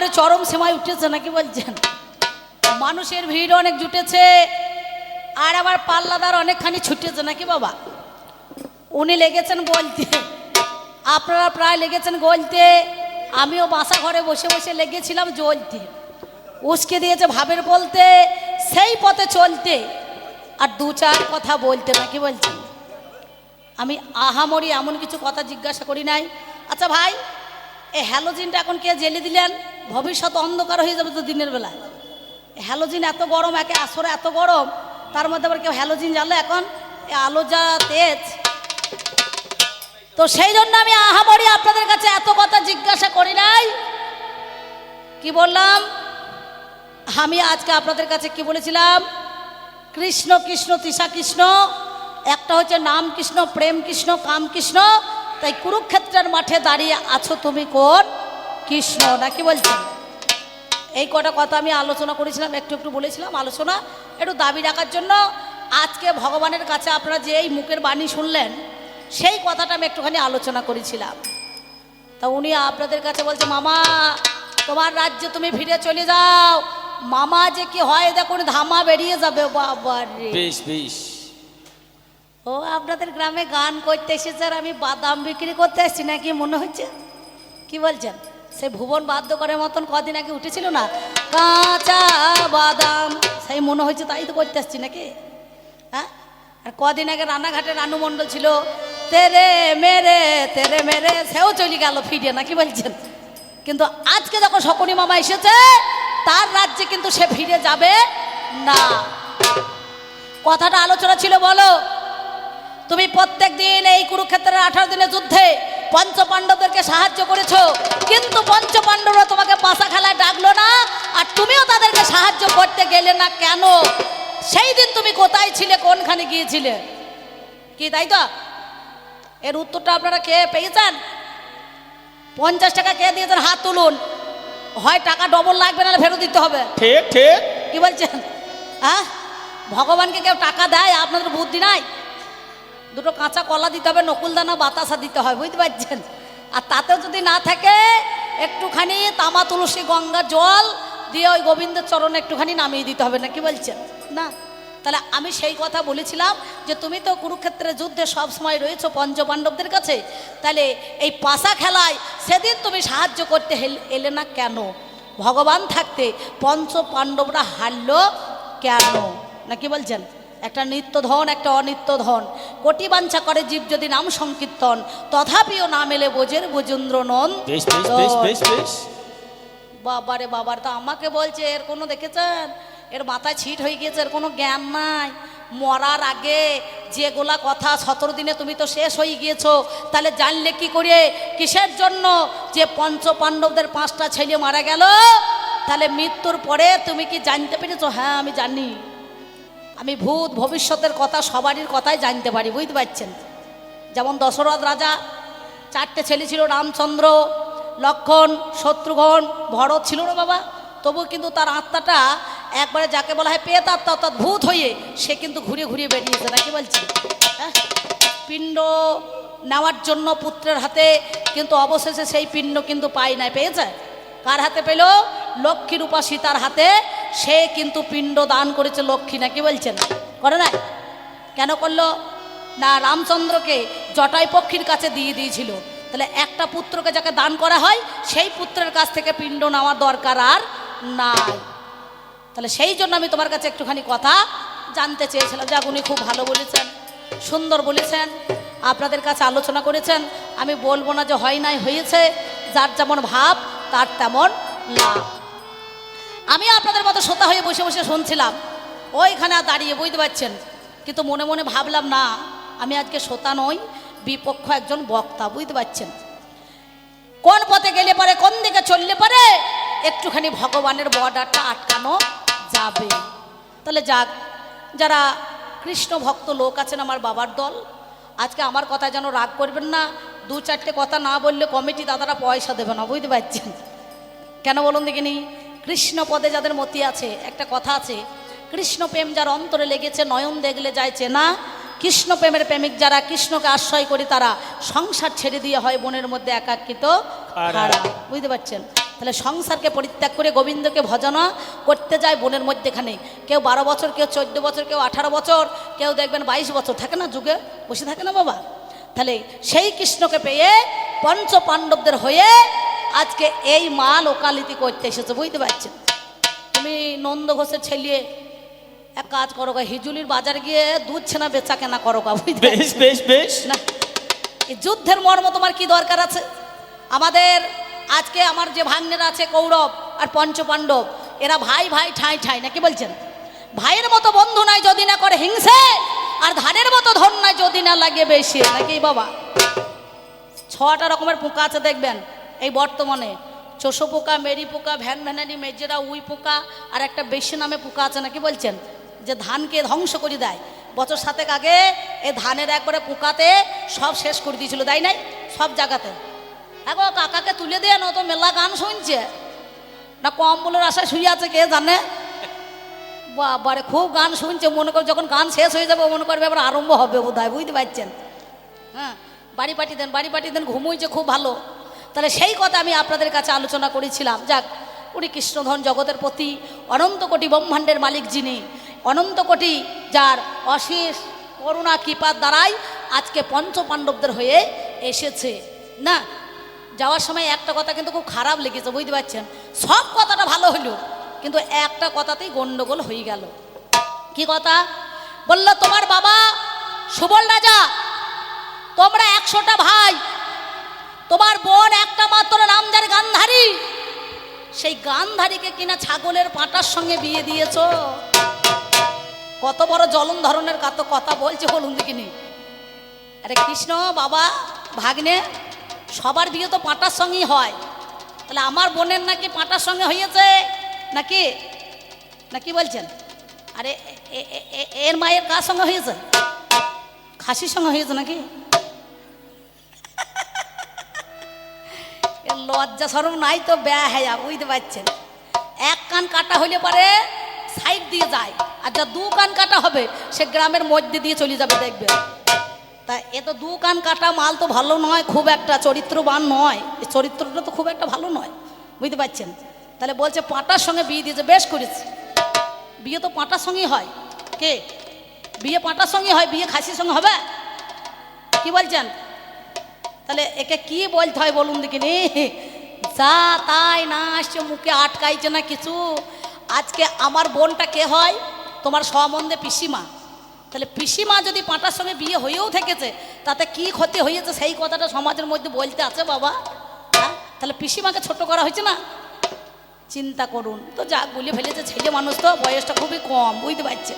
একেবারে চরম সীমায় উঠেছে নাকি বলছেন? মানুষের ভিড় অনেক জুটেছে, আর আবার পাল্লাদার অনেকখানি ছুটেছে নাকি বাবা? উনি লেগেছেন বলতে আপনারা প্রায় লেগেছেন গলতে। আমিও বাসা ঘরে বসে বসে লেগেছিলাম জ্বলতে। উস্কে দিয়েছে ভাবের বলতে, সেই পথে চলতে। আর দু চার কথা বলতে নাকি বলছেন? আমি আহামরি এমন কিছু কথা জিজ্ঞাসা করি নাই। আচ্ছা ভাই, এই হ্যালোজিনটা এখন কে জেলে দিলেন? ভবিষ্যৎ অন্ধকার হয়ে যাবে তো দিনের বেলায়। হ্যালোজিন এত গরম, একে আসরে এত গরম, তার মধ্যে আবার কেউ হ্যালোজিন জ্বালে এখন? আলো যা তেজ। তো সেই জন্য আমি আহামরি আপনাদের কাছে এত কথা জিজ্ঞাসা করি নাই। কি বললাম? আমি আজকে আপনাদের কাছে কি বলেছিলাম? কৃষ্ণ কৃষ্ণ, তৃষা, কৃষ্ণ, একটা হচ্ছে নাম কৃষ্ণ, প্রেম কৃষ্ণ, কাম কৃষ্ণ, তাই কুরুক্ষেত্রের মাঠে দাঁড়িয়ে আছো তুমি কোন? কৃষ্ণ নাকি বলছেন? এই কটা কথা আমি আলোচনা করেছিলাম একটু একটু বলেছিলাম আলোচনা একটু দাবি রাখার জন্য আজকে ভগবানের কাছে আপনারা যে এই মুখের বাণী শুনলেন সেই কথাটা আমি একটুখানি আলোচনা করেছিলাম। তা উনি আপনাদের কাছে বলছে মামা তোমার রাজ্যে তুমি ফিরে চলে যাও। মামা যে কি হয় দেখুন ধামা বেরিয়ে যাবে বাবার ও আপনাদের গ্রামে গান করতে এসেছে আর আমি বাদাম বিক্রি করতে এসেছি নাকি মনে হচ্ছে? কি বলছেন? সে ভুবন বাধ্য করার মতন কদিন আগে উঠেছিল না? কাঁচা বাদাম। সেই মনে হয়েছে তাই তো করতে আসছি নাকি? হ্যাঁ? আর কদিন আগে রানাঘাটে রানু মণ্ডল ছিল। তেরে মেরে তেরে মেরে সেও চলে গেল ফিরে, নাকি বলছেন? কিন্তু আজকে যখন শকুনি মামা এসেছে, তার রাজ্যে কিন্তু সে ফিরে যাবে না। কথাটা আলোচনা ছিল, বলো। তুমি প্রত্যেক দিন এই কুরুক্ষেত্রের আঠারো দিনের যুদ্ধে পঞ্চ পাণ্ডবদেরকে সাহায্য করেছ কিন্তু পঞ্চ পাণ্ডবরা তোমাকে পাশা খেলায় ডাকলো না আর তুমিও তাদেরকে সাহায্য করতে গেলে না কেন? সেই দিন তুমি কোথায় ছিলে কোনখানে গিয়েছিলে? কি তাই তো? এর উত্তরটা আপনারা কে পেয়েছেন? পঞ্চাশ টাকা কে দিয়েছেন? হাত তুলুন। হয় টাকা ডবল লাগবে না ফেরত দিতে হবে। ঠিক ঠিক। কি বলছেন? হ্যাঁ ভগবানকে কেউ টাকা দেয়? আপনাদের বুদ্ধি নাই? দুটো কাঁচা কলা দিতে হবে, নকুলদানা বাতাসা দিতে হয়, বুঝতে পারছেন? আর তাতেও যদি না থাকে, একটুখানি তামা, তুলসী, গঙ্গা, জল দিয়ে ওই গোবিন্দের চরণে একটুখানি নামিয়ে দিতে হবে না কি বলছেন? না। তাহলে আমি সেই কথা বলেছিলাম যে তুমি তো কুরুক্ষেত্রের যুদ্ধে সব সময় রয়েছো পঞ্চপাণ্ডবদের কাছে, তাহলে এই পাশা খেলায় সেদিন তুমি সাহায্য করতে এলে না কেন? ভগবান থাকতে পঞ্চ পাণ্ডবরা হারলো কেন? না কি বলছেন? একটা নিত্য ধন একটা অনিত্য ধন কোটি বাঞ্ছা করে জীব যদি নাম সংকীর্তন তথাপিও না মেলে বোঝের বোজেন্দ্র নন বাবারে বাবার তো আমাকে বলছে এর কোনো দেখেছেন? এর মাথায় ছিট হয়ে গিয়েছে এর কোনো জ্ঞান নাই। মরার আগে যেগুলা কথা সতেরো দিনে তুমি তো শেষ হয়ে গিয়েছো তাহলে জানলে কি করে? কিসের জন্য? যে পঞ্চ পাণ্ডবদের পাঁচটা ছেলে মারা গেল তাহলে মৃত্যুর পরে তুমি কি জানতে পেরেছ? হ্যাঁ আমি জানি। আমি ভূত ভবিষ্যতের কথা, সবারই কথাই জানতে পারি, বুঝতে পারছেন? যেমন দশরথ রাজা, চারটে ছেলে ছিল, রামচন্দ্র, লক্ষণ, শত্রুঘ্ন, ভরত ছিল না বাবা। তবু কিন্তু তার আত্মাটা একবারে যাকে বলা হয় পেত আত্মা, অর্থাৎ ভূত হয়ে সে কিন্তু ঘুরে ঘুরিয়ে বেরিয়েছে নাকি বলছি হ্যাঁ? পিণ্ড নেওয়ার জন্য পুত্রের হাতে কিন্তু অবশেষে সেই পিণ্ড কিন্তু পাই নাই, পেয়েছে? কার হাতে পেল? লক্ষ্মী রূপা সীতার হাতে সে কিন্তু পিণ্ড দান করেছে লক্ষ্মী নাকি বলছেন? করে নাই? কেন করল? না, রামচন্দ্রকে জটাই পক্ষীর কাছে দিয়ে দিয়েছিল। তাহলে একটা পুত্রকে যাকে দান করা হয়, সেই পুত্রের কাছ থেকে পিণ্ড নেওয়ার দরকার আর নাই। তাহলে সেই জন্য আমি তোমার কাছে একটুখানি কথা জানতে চেয়েছিলাম। যাক, উনি খুব ভালো বলেছেন, সুন্দর বলেছেন, আপনাদের কাছে আলোচনা করেছেন। আমি বলব না যে হয় নাই, হয়েছে। যার যেমন ভাব, তার তেমন লাভ। আমি আপনাদের মতো শ্রোতা হয়ে বসে বসে শুনছিলাম। ওইখানে দাঁড়িয়ে বুঝতে পারছেন, কিন্তু মনে মনে ভাবলাম, না, আমি আজকে শ্রোতা নই, বিপক্ষ একজন বক্তা, বুঝতে পারছেন? কোন পথে গেলে পারে, কোন দিকে চললে পারে একটুখানি ভগবানের বর্ডারটা আটকানো যাবে? তাহলে যাক, যারা কৃষ্ণ ভক্ত লোক আছেন আমার বাবার দল, আজকে আমার কথা যেন রাগ করবেন না দু চারটে কথা না বললে কমিটি দাদারা পয়সা দেবে না, বুঝতে পারছেন? কেন বলুন দেখিনি? কৃষ্ণ পদে যাদের মতি আছে একটা কথা আছে কৃষ্ণ প্রেম যার অন্তরে লেগেছে নয়ন দেখলে যায় চেনা। কৃষ্ণ প্রেমের প্রেমিক যারা কৃষ্ণকে আশ্রয় করি তারা সংসার ছেড়ে দিয়ে হয় বনের মধ্যে একাকৃত বুঝতে পারছেন? তাহলে সংসারকে পরিত্যাগ করে গোবিন্দকে ভজনা করতে যায় বনের মধ্যেখানে। কেউ বারো বছর কেউ চোদ্দ বছর কেউ আঠারো বছর কেউ দেখবেন বাইশ বছর। থাকে না যুগে? বসে থাকে না বাবা? তাহলে সেই কৃষ্ণকে পেয়ে পঞ্চ পাণ্ডবদের হয়ে আজকে এই মা লোকালিতি করতে এসেছে বুঝতে পারছেন? তুমি নন্দ ঘোষের ছেলে এক কাজ করো গা হিজুলির বাজার গিয়ে দুধ ছেনা বেচা কেনা করো গা বুঝতে বেশ বেশ বেশ। না এই যুদ্ধের মর্ম তোমার কি দরকার আছে? আমাদের আজকে আমার যে ভাগ্নের আছে কৌরব আর পঞ্চপাণ্ডব এরা ভাই ভাই ঠাই ঠাই না কি বলছেন? ভাইয়ের মতো বন্ধু নাই যদি না করে হিংসে আর ধানের মতো ধন নাই যদি না লাগে বেশি নাকি বাবা? ছটা রকমের পোকা আছে দেখবেন এই বর্তমানে চোষো পোকা, মেরি পোকা, ভ্যান ভ্যানানি, মেজেরা, উই পোকা আর একটা বেশি নামে পোকা আছে নাকি বলছেন? যে ধানকে ধ্বংস করে দেয়। বছর সাতেক আগে এ ধানের একবারে পোকাতে সব শেষ করে দিয়েছিল, তাই নাই? সব জায়গাতে। এখন কাকাকে তুলে দিয়ে না তো মেলা গান শুনছে। না, কম্বলের আশায় শুয়ে আছে, কে জানে? বাবারে, খুব গান শুনছে, মনে করে যখন গান শেষ হয়ে যাবে, মনে করবে আবার আরম্ভ হবে বোধ হয় বুঝতে পারছেন? হ্যাঁ বাড়ি পাঠিয়ে দেন, বাড়ি পাঠিয়ে দেন, ঘুমোইছে, খুব ভালো। তাহলে সেই কথা আমি আপনাদের কাছে আলোচনা করেছিলাম। যাক, উনি কৃষ্ণধন জগতের প্রতি অনন্ত কোটি ব্রহ্মাণ্ডের মালিক যিনি, অনন্ত কোটি যার অশেষ করুণা, কৃপার দ্বারাই আজকে পঞ্চ পাণ্ডবদের হয়ে এসেছে। না, যাওয়ার সময় একটা কথা কিন্তু খুব খারাপ লেগেছে, বুঝতে পারছেন? সব কথাটা ভালো হলো, কিন্তু একটা কথাতেই গন্ডগোল হয়ে গেল। কি কথা? বলল, তোমার বাবা সুবল রাজা, তোমরা একশোটা ভাই তোমার বোন একটা মাত্র নামদার গান্ধারী। সেই গান্ধারীকে কিনা ছাগলের পাঁটার সঙ্গে বিয়ে দিয়েছ? কত বড় জলন ধরনের কত কথা বলছে বলুন দেখিনি। আরে কৃষ্ণ, বাবা, ভাগ্নে, সবার বিয়ে তো পাঁটার সঙ্গেই হয়। তাহলে আমার বোনের নাকি পাঁটার সঙ্গে হয়েছে? নাকি? নাকি বলছেন? আরে এর মায়ের কার সঙ্গে হয়েছে? খাসির সঙ্গে হয়েছে নাকি? লজ্জা সরম নাই তো ব্যয় হ্যাঁ বুঝতে পারছেন? এক কান কাটা হইলে পরে সাইড দিয়ে যায়, আর যা দু কান কাটা হবে, সে গ্রামের মধ্যে দিয়ে চলে যাবে, দেখবে। তা এ তো দু কান কাটা মাল তো ভালো নয়, খুব একটা চরিত্রবান নয়। এই চরিত্রটা তো খুব একটা ভালো নয়, বুঝতে পারছেন? তাহলে বলছে পাঁটার সঙ্গে বিয়ে দিয়েছে, বেশ করেছে। বিয়ে তো পাঁটার সঙ্গেই হয়। কে? বিয়ে পাঁটার সঙ্গে হয়, বিয়ে খাসির সঙ্গে হবে? কি বলছেন? তাহলে একে কি বলতে হয় বলুন দেখিনি যা তাই না আসছে, মুখে আটকাইছে না কিছু। আজকে আমার বোনটা কে হয়? তোমার সম্বন্ধে পিসিমা। তাহলে পিসিমা যদি পাঁটার সঙ্গে বিয়ে হয়েও থেকেছে, তাতে কি ক্ষতি হয়েছে সেই কথাটা সমাজের মধ্যে বলতে আছে বাবা। হ্যাঁ? তাহলে পিসিমাকে ছোট করা হয়েছে না? চিন্তা করুন। তো যা বলে ফেলেছে ছেলে মানুষ তো, বয়সটা খুবই কম, বুঝতে পারছে।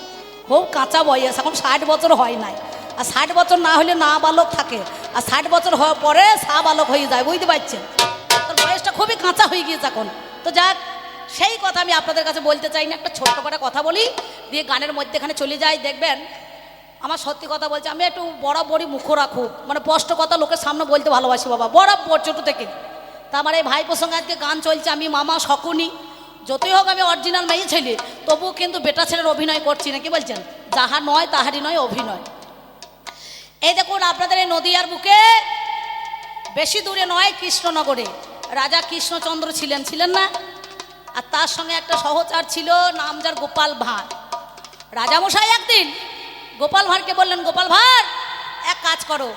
খুব কাঁচা বয়স, এখন ষাট বছর হয় নাই। আর ষাট বছর না হলে না বালক থাকে। আর ষাট বছর হওয়ার পরে সা বালক হয়ে যায়, বুঝতে পারছেন? তোর বয়সটা খুবই কাঁচা হয়ে গিয়েছে এখন। তো যাক, সেই কথা আমি আপনাদের কাছে বলতে চাই না, একটা ছোট্ট করে কথা বলি, দিয়ে গানের মধ্যেখানে চলে যাই, দেখবেন, আমার সত্যি কথা বলছে আমি একটু বরাবরই মুখ রাখুক মানে স্পষ্ট কথা লোকের সামনে বলতে ভালোবাসি বাবা, বরাবর ছোটো থেকে। তা আমার এই ভাইপোর সঙ্গে আজকে গান চলছে, আমি মামা শকুনি। যতই হোক আমি অরিজিনাল মেয়ে ছেলে তবু কিন্তু বেটা ছেলের অভিনয় করছি না কি বলছেন? যাহা নয়, তাহারই নয়, অভিনয়। এই দেখুন, আপনাদের এই নদীয়ার বুকে বেশি দূরে নয়, কৃষ্ণনগরে। রাজা কৃষ্ণচন্দ্র ছিলেন ছিলেন না? আর তার সঙ্গে একটা সহচার ছিল, নাম যার গোপাল ভাঁড়। রাজামশাই একদিন গোপাল ভাঁড়কে বললেন, গোপাল ভাঁড়, এক কাজ করো।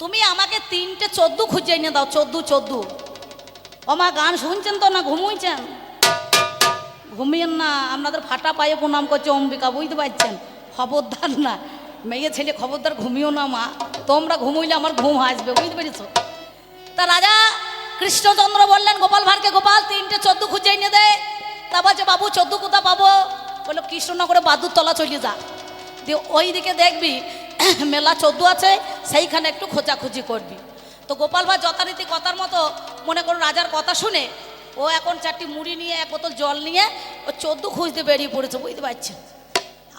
তুমি আমাকে তিনটে চোদ্দু খুঁজে এনে দাও, চোদ্দু চোদ্দু। ওমা, গান শুনছেন তো না, ঘুমুইছেন? ঘুমিয়েন না, আপনাদের ফাটা পায়ে প্রণাম করছে অম্বিকা, বুঝতে পারছেন? খবরদার না। মেয়ে ছেলে খবরদার, ঘুমিও না মা। তোমরা ঘুমুইলে আমার ঘুম আসবে, বুঝতে পেরেছ? তা রাজা কৃষ্ণচন্দ্র বললেন, গোপাল ভাঁড়কে গোপাল, তিনটে চোদ্দ খুঁজে এনে দে। তা বলছে, বাবু, চোদ্দ কোথা পাবো? বলল, কৃষ্ণনগরে বাদুর তলা চলে যা। দিয়ে ওই দিকে দেখবি, মেলা চোদ্দ আছে, সেইখানে একটু খোঁজাখুঁজি করবি। তো গোপাল ভাঁড় যথারীতি কথার মতো মনে করুন রাজার কথা শুনে, ও এখন চারটি মুড়ি নিয়ে, এক বোতল জল নিয়ে, ও চোদ্দ খুঁজতে বেরিয়ে পড়েছে, বুঝতে পারছেন?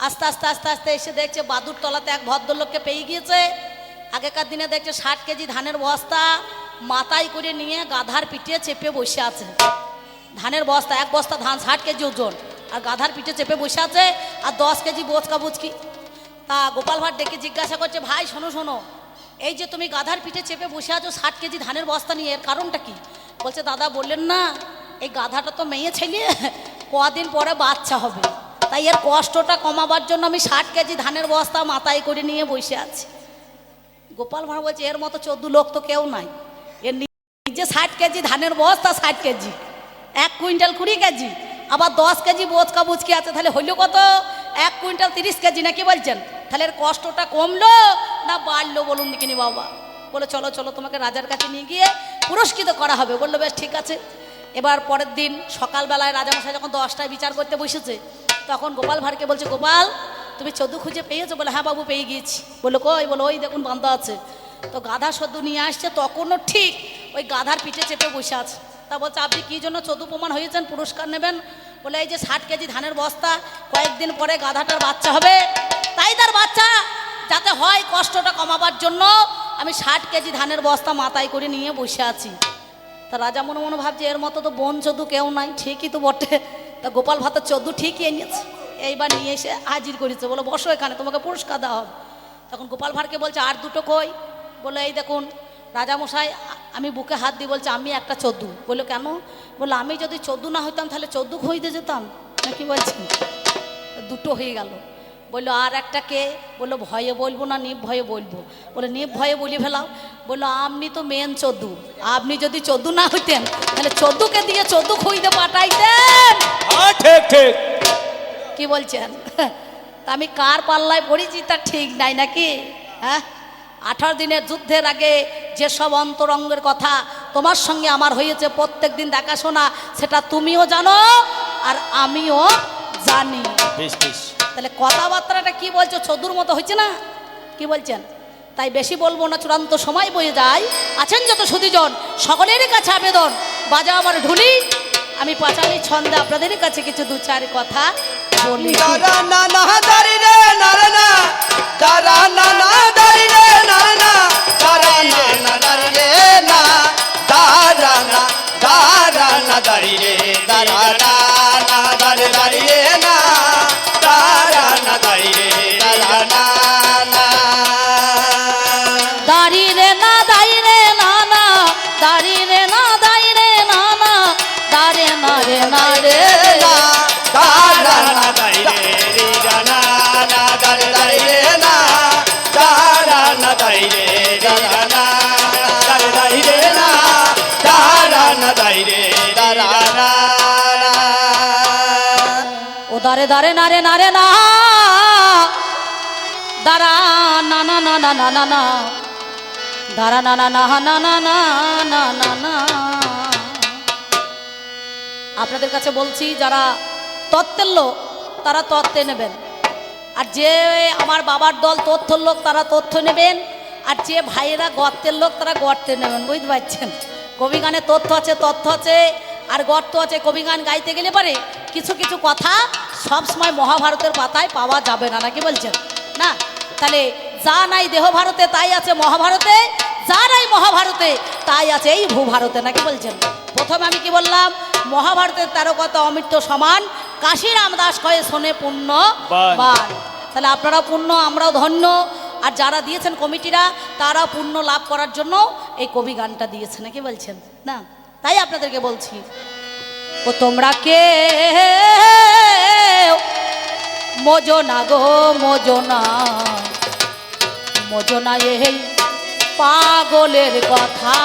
আস্তে আস্তে আস্তে আস্তে এসে দেখছে বাদুর তলাতে এক ভদ্রলোককে পেয়ে গিয়েছে। আগেকার দিনে দেখছে ষাট কেজি ধানের বস্তা মাথায় করে নিয়ে গাধার পিঠে চেপে বসে আছে। ধানের বস্তা, এক বস্তা ধান, ষাট কেজি ওজন। আর গাধার পিঠে চেপে বসে আছে আর দশ কেজি বোচকা বুচকি। তা গোপাল ভাট ডেকে জিজ্ঞাসা করছে, ভাই, শোনো শোনো, এই যে তুমি গাধার পিঠে চেপে বসে আছো ষাট কেজি ধানের বস্তা নিয়ে, এর কারণটা কি? বলছে, দাদা বললেন না, এই গাধাটা তো মেয়ে ছেলে কদিন পরে বাচ্চা হবে। তাই এর কষ্টটা কমাবার জন্য আমি ষাট কেজি ধানের বস্তা মাথায় করে নিয়ে বসে আছি। গোপাল ভাঁড় বলছে, এর মতো চোদ্দ লোক তো কেউ নাই। এর নিজে ষাট কেজি ধানের বস্তা, ষাট কেজি। এক কুইন্টাল কুড়ি কেজি। আবার দশ কেজি বোচকা বুচকি আছে, তাহলে হইল কত? এক কুইন্টাল তিরিশ কেজি, নাকি বলছেন? তাহলে এর কষ্টটা কমলো না বাড়লো বলুন দেখিনি বাবা? বলে, চলো চলো, তোমাকে রাজার কাছে নিয়ে গিয়ে পুরস্কৃত করা হবে। বলল, বেশ, ঠিক আছে। এবার পরের দিন সকালবেলায় রাজামশাই যখন দশটায় বিচার করতে বসেছে তখন গোপাল ভাঁড়কে বলছে, গোপাল, তুমি চোদ্দ খুঁজে পেয়েছ বলে হ্যাঁ বাবু পেয়ে গিয়েছি। বলে কই? বলো ওই দেখুন বান্ধা আছে। তো গাধা সদ্য নিয়ে আসছে, তখনও ঠিক ওই গাধার পিঠে চেপে বসে আছে। তা বলছে, আপনি কী জন্য চোদ্দ প্রমাণ হয়েছেন? পুরস্কার নেবেন? বলে, এই যে ষাট কেজি ধানের বস্তা, কয়েকদিন পরে গাধাটার বাচ্চা হবে। তাই তার বাচ্চা, যাতে হয় কষ্টটা কমাবার জন্য, আমি ষাট কেজি ধানের বস্তা মাথায় করে নিয়ে বসে আছি। তা রাজা মনে মনে ভাবছে, এর মতো তো বোন চোদ্দু কেউ নাই, ঠিকই তো বটে। তা গোপাল ভাতের চোদ্দু ঠিকই এনেছে। এইবার নিয়ে এসে হাজির করেছে। বলে, বসো এখানে, তোমাকে পুরস্কার দেওয়া হবে। তখন গোপাল ভাঁড়কে বলছে, আর দুটো কই বলে, এই দেখুন, রাজামশাই, আমি বুকে হাত দিয়ে বলছে, আমি একটা চোদ্দু। বলল কেন? বলল আমি যদি চোদ্দু না হইতাম, তাহলে চোদ্দু হইতে যেতাম। না কি বলছেন? দুটো হয়ে গেল। বলল, আর একটা কে? বলল, ভয়ে বলব না নিপ ভয়ে বলব। বলে নিপ ভয়ে বলি ফেলাও। বলল আপনি তো মেন চোদ্দু। আপনি যদি চোদ্দু না হইতেন তাহলে চোদ্দুকে দিয়ে চোদ্দু খুঁজতে পাঠাইতেন। হ্যাঁ ঠিক ঠিক। কি বলছেন? তা আমি কার পাল্লায় পড়েছি তা ঠিক নাই নাকি? হ্যাঁ? আঠারো দিনের যুদ্ধের আগে যেসব অন্তরঙ্গের কথা তোমার সঙ্গে আমার হয়েছে প্রত্যেক দিন দেখাশোনা সেটা তুমিও জানো আর আমিও জানি। তাহলে কথাবার্তাটা কি বলছো? চদুর মতো হচ্ছে না? কি বলছেন? তাই বেশি বলব না, চূড়ান্ত সময় বয়ে যায়। আছেন যত সুদীজন সকলের কাছে আবেদন। বাজা আমার ঢুলি, আমি পাঁচালি ছন্দে, আপনাদের কাছে কিছু দু চার কথা দারা না না না না না না না না রে, না না না রে। দারে দারে না রে না রে না দারা না না না না না না না দারা না না না না না না না না না আপনাদের কাছে বলছি যারা তত্ত্বের লোক তারা তত্ত্বে নেবেন আর যে আমার বাবার দল তথ্যর লোক তারা তথ্য নেবেন আর যে ভাইয়েরা গর্তের লোক তারা গর্তে নেবেন বুঝতে পারছেন কবি গানে তথ্য আছে তথ্য আছে আর গর্ত আছে কবি গান গাইতে গেলে পারে কিছু কিছু কথা সবসময় মহাভারতের পাতায় পাওয়া যাবে না নাকি বলছেন? না তাহলে যা নাই দেহ ভারতে তাই আছে মহাভারতে যা নাই মহাভারতে তাই আছে এই ভূভারতে নাকি বলছেন? প্রথমে আমি কি বললাম মহাভারতের তেরো কথা অমৃত সমান কাশীরাম দাস কয়ে শোনে পুণ্য বান। বান। তাহলে আপনারাও পুণ্য আমরাও ধন্য। আর যারা দিয়েছেন কমিটিরা তারা পুণ্য লাভ করার জন্য এই কবি গানটা দিয়েছে নাকি বলছেন? না। তাই আপনাদেরকে বলছি। ও তোমরা কে মজনা গো মজনা মজনা এই পাগলের কথা।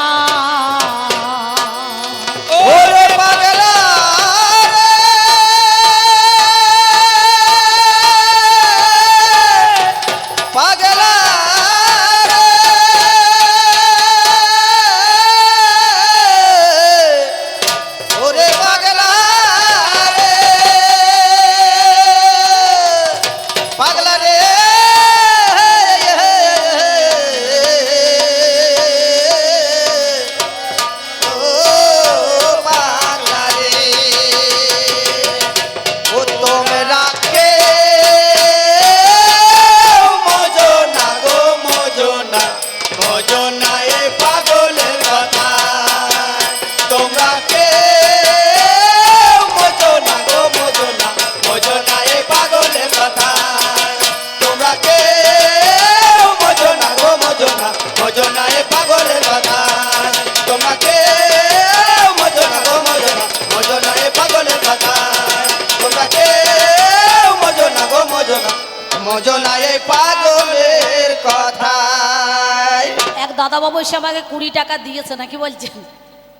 এক দাদাবাবু এসে আমাকে কুড়ি টাকা দিয়েছে, নাকি বলছেন?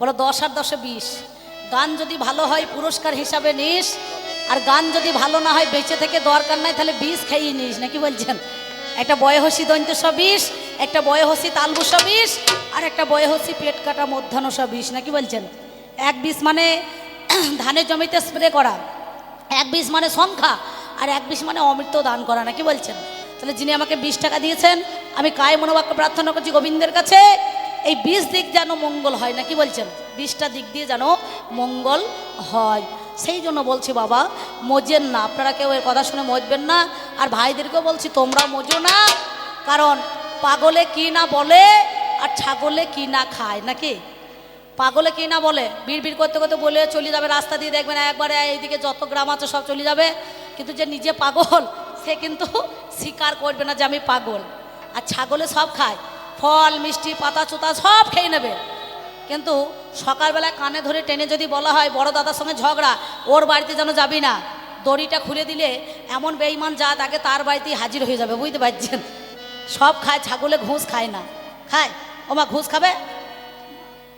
বলো, দশ আর দশে বিশ। গান যদি ভালো হয়, পুরস্কার হিসাবে নিস, আর গান যদি ভালো না হয়, বেঁচে থেকে দরকার নাই, তাহলে বিষ খাইয়ে নিস, নাকি বলছেন? একটা বয়হসী দৈন্ত বিষ, একটা বয়হসী তালবুসা বিষ, আর একটা বয়হসী পেট কাটা মধ্যাহ্নসা বিষ, নাকি বলছেন? এক বিষ মানে ধানের জমিতে স্প্রে করা, এক বিষ মানে সংখ্যা আর এক বিষ মানে অমৃত দান করা নাকি বলছেন? তাহলে যিনি আমাকে বিশ টাকা দিয়েছেন, আমি কায় মনোবাক্য প্রার্থনা করছি গোবিন্দের কাছে, এই বিষ দিক যেন মঙ্গল হয় নাকি বলছেন? বিশটা দিক দিয়ে যেন মঙ্গল হয়। সেই জন্য বলছি, বাবা, মজেন না। আপনারা কেউ এর কথা শুনে মজবেন না। আর ভাইদেরকেও বলছি, তোমরা মজো না। কারণ পাগলে কি না বলে, আর ছাগলে কি না খায়, নাকি? পাগলে কি না বলে? বিড় করতে করতে বলে চলে যাবে রাস্তা দিয়ে, দেখবেন একবারে এইদিকে যত গ্রাম আছে সব চলে যাবে। কিন্তু যে নিজে পাগল, সে কিন্তু স্বীকার করবে না যে আমি পাগল। আর ছাগলে সব খায়, ফল, মিষ্টি, পাতা, চুতা সব খেয়ে নেবে। কিন্তু সকালবেলায় কানে ধরে টেনে যদি বলা হয়, বড় দাদার সঙ্গে ঝগড়া, ওর বাড়িতে যেন যাবি না, দড়িটা খুলে দিলে এমন বেইমান যা আগে তার বাড়িতেই হাজির হয়ে যাবে, বুঝতে পারছেন? সব খায়, ছাগলে ঘুষ খায় না। খায়? ওমা, ঘুষ খাবে?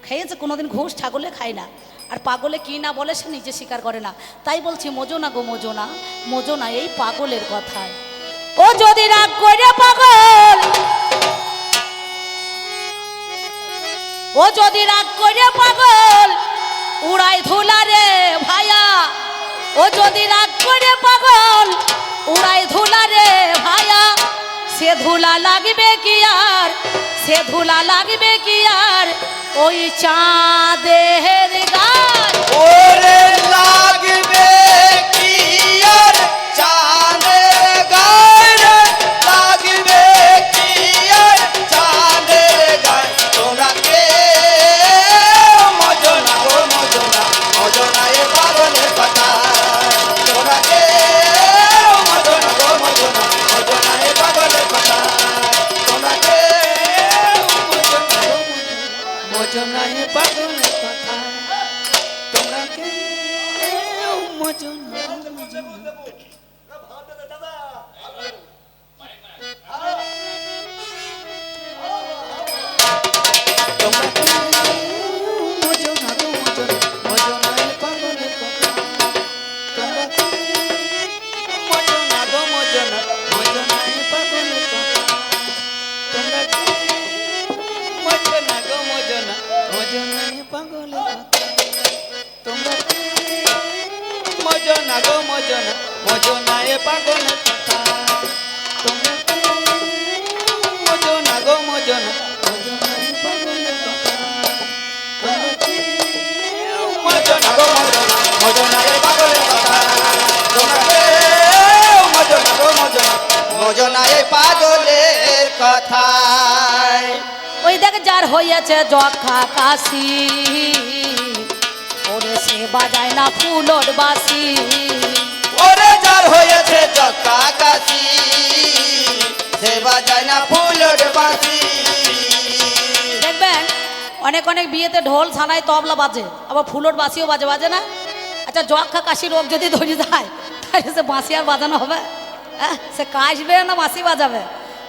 খেয়েছে, কোনোদিন ঘুষ ছাগলে খায় না। আর পাগলে কি না বলে সে নিজে স্বীকার করে না। তাই বলছি, মোজো না গো, মোজো না মোজো না এই পাগলের কথায়। ও যদি রাগ করে পাগল, ও যদি রাগ করে পাগল, উড়াই ধুলা রে ভায়া। ও যদি রাগ করে পাগল, উড়াই ধুলা রে ভায়া। সে ধুলা লাগবে কি আর সে ধুলা লাগবে কি আর ওই চাঁদের গান ওরে মজনা মজনা এ পাগলের কথা। মজনা গো, মজনা। মজনা গো, মজনা। মজনা এ পাগলের কথা। তোমরা কে মজনা গো, মজনা। মজনা এ পাগলের কথায় ওই দেখ যার হইয়াছে যক্ষা কাশি। ওরে সে বাজায় না ফুলর বাসি। না ফুলের বাসি দেখবেন অনেক অনেক বিয়েতে ঢোল ছানায় তবলা বাজে আবার ফুলর বাসিও বাজে বাজে না? আচ্ছা যক্ষা কাশি রোগ যদি ধরে যায় তাহলে সে বাঁশি আর বাজানো হবে? হ্যাঁ সে কাশবে না বাঁশি বাজাবে?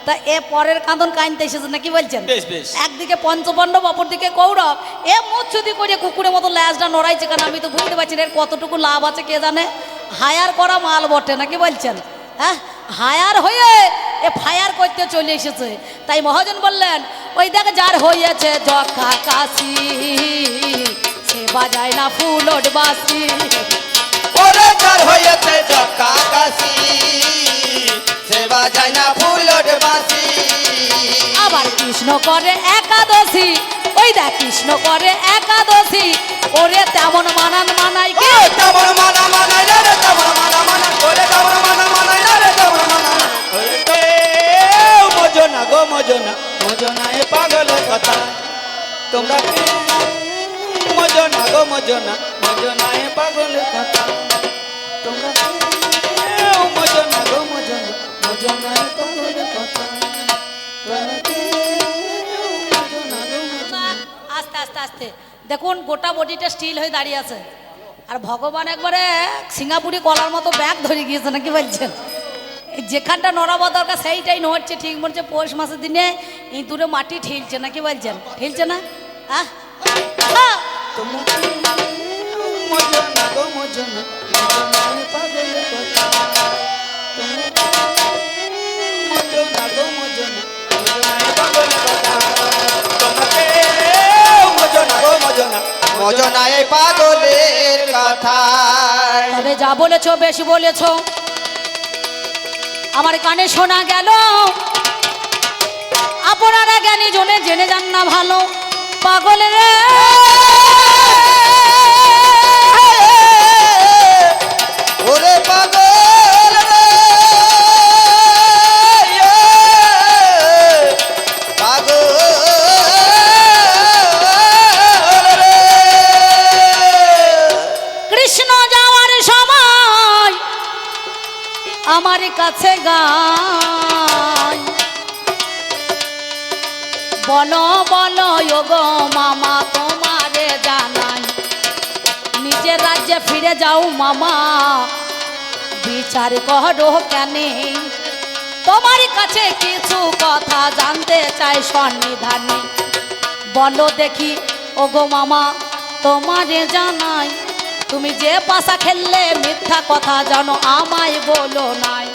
তা এ পরের কাঁদন কাইনতে এসেছে নাকি বলছেন? বেশ, বেশ। একদিকে পঞ্চপাণ্ডব অপরদিকে কৌরব। এ মুচ্ছুদি করে কুকুরের মতো ল্যাজটা নড়াইছে কেন? আমি তো বুঝতে পারছি না এর কতটুকু লাভ আছে কে জানে? হায়ার করা মাল বটে নাকি বলছেন? হ্যাঁ হায়ার হয়ে এ ফায়ার করতে চলে এসেছে। তাই মহাজন বললেন ওই দেখ যার হয়েছে যক্ষা কাশি সে বাজায় না ফুলট বাসি। ওরে যার হয়েছে চক্কা কাশি সেবা যায় না ফুলের বাসি। আবার কৃষ্ণ করে একাদশী ওই দেখ কৃষ্ণ করে একাদশী ওরে তেমন মানান মানাই কে? তেমন মানা মানাই রে মজনা মজনা এ পাগলের কথা। তোমরা কে? মজনা গো মজনা মজনা এ পাগলের কথা আস্তে আস্তে আস্তে। দেখুন, গোটা বডিটা স্টিল হয়ে দাঁড়িয়ে আছে। আর ভগবান একবারে সিঙ্গাপুরি কলার মতো ব্যাগ ধরে গিয়েছে, নাকি বলছেন? যেখানটা নড়াবা দরকার সেইটাই নড়ছে ঠিক বলছে পৌষ মাসের দিনে। ইঁদুরে মাটি ঠেলছে না কি বলছেন? ঠেলছে না? আহ! মজনায় পাগলের কথা তবে যা বলেছ বেশি বলেছ। আমার কানে শোনা গেল। আপনারা জ্ঞানী জনে জেনে যান না ভালো। যাও মামা। বিচার করো কেন? তোমার কাছে কিছু কথা জানতে চাই সন্নিধানে। বলো দেখি, ওগো মামা, তোমারে জানাই, তুমি যে পাশা খেললে মিথ্যা কথা জানো, আমায় বলো নাই।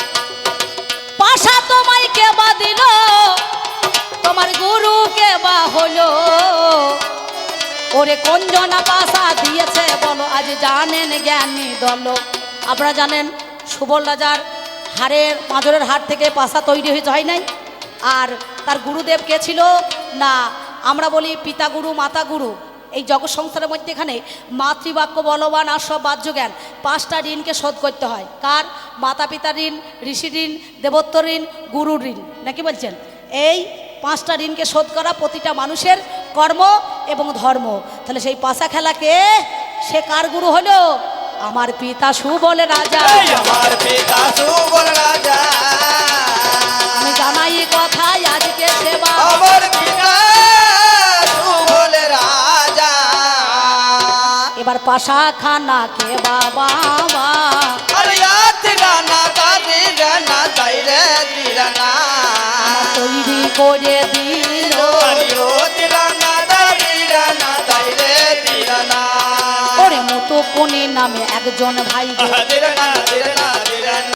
পাশা তোমায় কে বা দিল? তোমার গুরু কে বা হলো? ওরে কোন জনা পাশা দিয়েছে বলো? আজ জানেন জ্ঞানী দল। আপনারা জানেন, সুবল রাজার হাড়ের পাঁজরের হাড় থেকে পাশা তৈরি হয়েছে, হয় নাই? আর তার গুরুদেব কে ছিল? না, আমরা বলি পিতা গুরু মাতা গুরু এই জগৎ সংসারের মধ্যে এখানে মাতৃবাক্য, বলবান আর সব বাহ্য জ্ঞান, পাঁচটা ঋণকে শোধ করতে হয়। কার? মাতা পিতা ঋণ, ঋষি ঋণ দেবত্ব ঋণ গুরু ঋণ। নাকি বলছেন? এই পাঁচটা ঋণকে শোধ করা প্রতিটা মানুষের কর্ম এবং ধর্ম। তাহলে সেই পাশা খেলাকে সে কার গুরু হলো? আমার পিতা সুবলে রাজা। আমার পিতা সুবল রাজা। আমি জানাই কথাই আজকে সেবা। আমার পিতা সুবল রাজা। এবার পাশা খানা কে বাবা। আরে ইয়াত রানা কাদি রানা তাইরে দিরানা তৈরি করে দিল। ওরে মতো কোনে নামে একজন ভাই